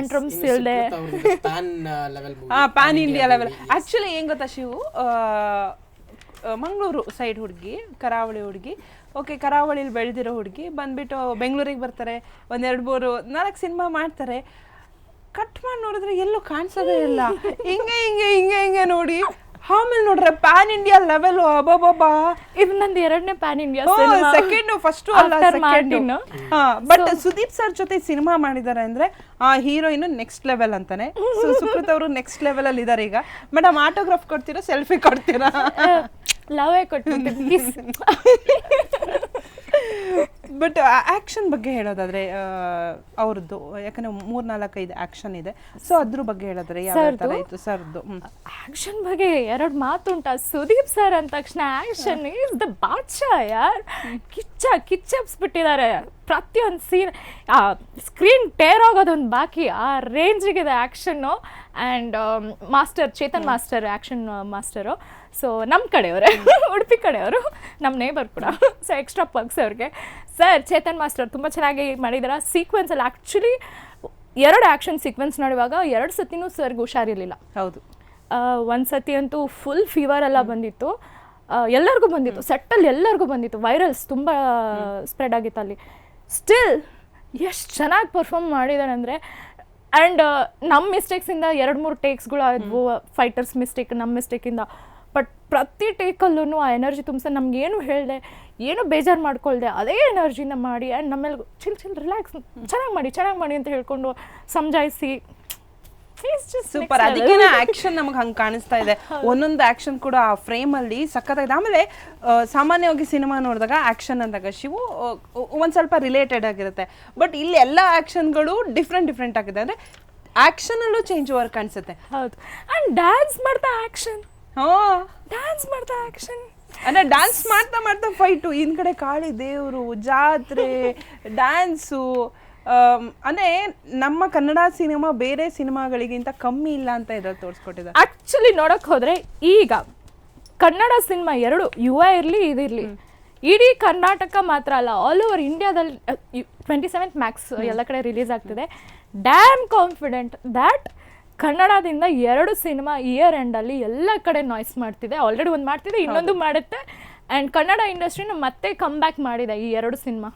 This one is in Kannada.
ಟ್ಯಾಂಟ್ರಮ್ಸ್ ಇಲ್ಲದೆ ಪ್ಯಾನ್ ಇಂಡಿಯಾ ಲೆವೆಲ್ ಆಕ್ಚುಲಿ ಏನ್ ಗೊತ್ತಾ ಶಿವು? ಮಂಗಳೂರು ಸೈಡ್ ಹುಡುಗಿ ಕರಾವಳಿ ಹುಡುಗಿ. ಓಕೆ ಕರಾವಳಿಲಿ ಬೆಳೆದಿರೋ ಹುಡುಗಿ ಬಂದ್ಬಿಟ್ಟು ಬೆಂಗಳೂರಿಗೆ ಬರ್ತಾರೆ. ಒಂದೆರಡು ಮೂರು ನಾಲ್ಕು ಸಿನಿಮಾ ಮಾಡ್ತಾರೆ. ಕಟ್ ಮಾಡಿ ನೋಡಿದ್ರೆ ಎಲ್ಲೂ ಕಾಣಿಸೋದೇ ಇಲ್ಲ. ಹಿಂಗೆ ಹಿಂಗೆ ಹಿಂಗೆ ಹಿಂಗೆ ನೋಡಿ. ಆಮೇಲೆ ನೋಡ್ರೆ ಪ್ಯಾನ್ ಇಂಡಿಯಾ ಲೆವೆಲ್ ಅಬ್ಬಬ್ಬಾ ಇದು ನಂದು ಎರಡನೇ ಪ್ಯಾನ್ ಇಂಡಿಯಾ ಸೆಕೆಂಡ್ ಫಸ್ಟ್ ಅಲ್ಲ ಸೆಕೆಂಡ್. ಬಟ್ ಸುದೀಪ್ ಸರ್ ಜೊತೆ ಸಿನಿಮಾ ಮಾಡಿದ್ದಾರೆ ಅಂದ್ರೆ ಆ ಹೀರೋಯಿನ್ ನೆಕ್ಸ್ಟ್ ಲೆವೆಲ್ ಅಂತಾನೆ. ಸೊ ಸುಕೃತ್ ಅವರು ನೆಕ್ಸ್ಟ್ ಲೆವೆಲ್ ಅಲ್ಲಿ ಇದಾರೆ ಈಗ. ಮೇಡಮ್ ಆಟೋಗ್ರಾಫ್ ಕೊಡ್ತೀರಾ ಸೆಲ್ಫಿ ಕೊಡ್ತೀರಾ? ಲವೇ ಕೊಟ್ಬಿಟ್ಟು ಬಟ್ ಆಕ್ಷನ್ ಬಗ್ಗೆ ಹೇಳೋದಾದ್ರೆ ಅವ್ರದ್ದು. ಯಾಕಂದ್ರೆ ಮೂರ್ ನಾಲ್ಕೈದು ಆಕ್ಷನ್ ಇದೆ. ಸೊ ಅದ್ರ ಬಗ್ಗೆ ಹೇಳಿದ್ರೆ ಯಾವ ಸರ್ದು? ಇತ್ತು? ಸರ್ದು. ಆಕ್ಷನ್ ಬಗ್ಗೆ ಎರಡು ಮಾತುಂಟ. ಸುದೀಪ್ ಸರ್ ಅಂದ ತಕ್ಷಣ ಆಕ್ಷನ್ ಇಸ್ ದ ಬಾದ್ಶಾ ಯಾರ್? ಕಿಚ್ಚ ಕಿಚ್ಚಪ್ಸ್ಬಿಟ್ಟಿದ್ದಾರೆ ಪ್ರತಿಯೊಂದು ಸೀನ್ ಸ್ಕ್ರೀನ್ ಟೇರ್ ಆಗೋದೊಂದು ಬಾಕಿ. ಆ ರೇಂಜಿಗಿದೆ action and master Chetan master action master so ನಮ್ಮ ಕಡೆಯವರೇ ಉಡುಪಿ ಕಡೆಯವರು ನಮ್ಮ ನೇಬರ್ ಕೂಡ. ಸೊ ಎಕ್ಸ್ಟ್ರಾ ಪರ್ಕ್ಸ್ ಅವ್ರಿಗೆ. ಸರ್ ಚೇತನ್ ಮಾಸ್ಟರ್ ತುಂಬ ಚೆನ್ನಾಗಿ ಮಾಡಿದಾರ. ಸೀಕ್ವೆನ್ಸ್ ಅಲ್ಲಿ ಆ್ಯಕ್ಚುಲಿ ಎರಡು ಆ್ಯಕ್ಷನ್ ಸೀಕ್ವೆನ್ಸ್ ನೋಡುವಾಗ ಎರಡು ಸತಿನೂ ಸರ್ಗೆ ಹುಷಾರಿರಲಿಲ್ಲ. ಹೌದು. ಒಂದು ಸತಿ ಅಂತೂ ಫುಲ್ ಫೀವರ್ ಎಲ್ಲ ಬಂದಿತ್ತು. ಎಲ್ಲರಿಗೂ ಬಂದಿತ್ತು. ಸೆಟ್ಟಲ್ಲಿ ಎಲ್ಲರಿಗೂ ಬಂದಿತ್ತು. ವೈರಲ್ಸ್ ತುಂಬ ಸ್ಪ್ರೆಡ್ ಆಗಿತ್ತು ಅಲ್ಲಿ. ಸ್ಟಿಲ್ ಎಷ್ಟು ಚೆನ್ನಾಗಿ ಪರ್ಫಾರ್ಮ್ ಮಾಡಿದ್ದಾರೆ ಅಂದರೆ ಆ್ಯಂಡ್ ನಮ್ಮ ಮಿಸ್ಟೇಕ್ಸಿಂದ ಎರಡು ಮೂರು ಟೇಕ್ಸ್ಗಳು ಆದವು ಫೈಟರ್ಸ್ ಮಿಸ್ಟೇಕ್ ನಮ್ಮ ಮಿಸ್ಟೇಕಿಂದ ಬಟ್ ಪ್ರತಿ ಟೇಕಲ್ಲೂ ಆ ಎನರ್ಜಿ ತುಂಬಿಸ ನಮಗೇನು ಹೇಳಿದೆ ಏನು ಬೇಜಾರು ಮಾಡ್ಕೊಳ್ದೆ ಅದೇ ಎನರ್ಜಿನ ಮಾಡಿ ಆ್ಯಂಡ್ ನಮ್ಮೇಲೆ ಚಿಲ್ ಚಿಲ್ ರಿಲ್ಯಾಕ್ಸ್ ಚೆನ್ನಾಗಿ ಮಾಡಿ ಚೆನ್ನಾಗಿ ಮಾಡಿ ಅಂತ ಹೇಳ್ಕೊಂಡು ಸಮಜಾಯಿಸಿ ಸೂಪರ್ ಅದಕ್ಕೆ ಆಕ್ಷನ್ ನಮಗೆ ಹಂಗೆ ಕಾಣಿಸ್ತಾ ಇದೆ. ಒಂದೊಂದು ಆಕ್ಷನ್ ಕೂಡ ಆ ಫ್ರೇಮ್ ಅಲ್ಲಿ ಸಖತ್ತಾಗಿದೆ. ಆಮೇಲೆ ಸಾಮಾನ್ಯವಾಗಿ ಸಿನಿಮಾ ನೋಡಿದಾಗ ಆಕ್ಷನ್ ಅಂದಾಗ ಶಿವು ಒಂದು ಸ್ವಲ್ಪ ರಿಲೇಟೆಡ್ ಆಗಿರುತ್ತೆ. ಬಟ್ ಇಲ್ಲಿ ಎಲ್ಲ ಆಕ್ಷನ್ಗಳು ಡಿಫ್ರೆಂಟ್ ಡಿಫ್ರೆಂಟ್ ಆಗಿದೆ. ಅಂದ್ರೆ ಆಕ್ಷನ್ ಅಲ್ಲೂ ಚೇಂಜ್ ಓವರ್ ಕಾಣಿಸುತ್ತೆ ಹೌದು. ಆ್ಯಂಡ್ ಡ್ಯಾನ್ಸ್ ಮಾಡ್ತಾ ಆ್ಯಕ್ಷನ್ ಹಾ ಡ್ಯಾನ್ಸ್ ಮಾಡ್ತಾ ಆಕ್ಷನ್ ಅಂದ್ರೆ ಡ್ಯಾನ್ಸ್ ಮಾಡ್ತಾ ಮಾಡ್ತಾ ಫೈಟು ಇನ್ ಕಡೆ ಕಾಳಿ ದೇವರು ಜಾತ್ರೆ ಡ್ಯಾನ್ಸು ಅಂದ್ರೆ ನಮ್ಮ ಕನ್ನಡ ಸಿನಿಮಾ ಬೇರೆ ಸಿನಿಮಾಗಳಿಗಿಂತ ಕಮ್ಮಿ ಇಲ್ಲ ಅಂತ ಇದ್ರಲ್ಲಿ ತೋರಿಸ್ಕೊಟ್ಟಿದ್ದಾರೆ. ಆಕ್ಚುಲಿ ನೋಡಕ್ ಹೋದ್ರೆ ಈಗ ಕನ್ನಡ ಸಿನಿಮಾ ಎರಡು ಯುವ ಇರಲಿ ಇದಿರಲಿ ಇಡೀ ಕರ್ನಾಟಕ ಮಾತ್ರ ಅಲ್ಲ ಆಲ್ ಓವರ್ ಇಂಡಿಯಾದಲ್ಲಿ ಟ್ವೆಂಟಿ ಸೆವೆಂತ್ ಮ್ಯಾಕ್ಸ್ ಎಲ್ಲ ಕಡೆ ರಿಲೀಸ್ ಆಗ್ತಿದೆ. ಡ್ಯಾಮ್ ಕಾನ್ಫಿಡೆಂಟ್ ದ್ಯಾಟ್ ಕನ್ನಡದಿಂದ ಎರಡು ಸಿನಿಮಾ ಇಯರ್ ಎಂಡಲ್ಲಿ ಎಲ್ಲ ಕಡೆ ನಾಯ್ಸ್ ಮಾಡ್ತಿದೆ. ಆಲ್ರೆಡಿ ಒಂದು ಮಾಡ್ತಿದೆ ಇನ್ನೊಂದು ಮಾಡುತ್ತೆ. ಆ್ಯಂಡ್ ಕನ್ನಡ ಇಂಡಸ್ಟ್ರಿನ ಮತ್ತೆ ಕಮ್ ಬ್ಯಾಕ್ ಮಾಡಿದೆ ಈ ಎರಡು ಸಿನಿಮಾ.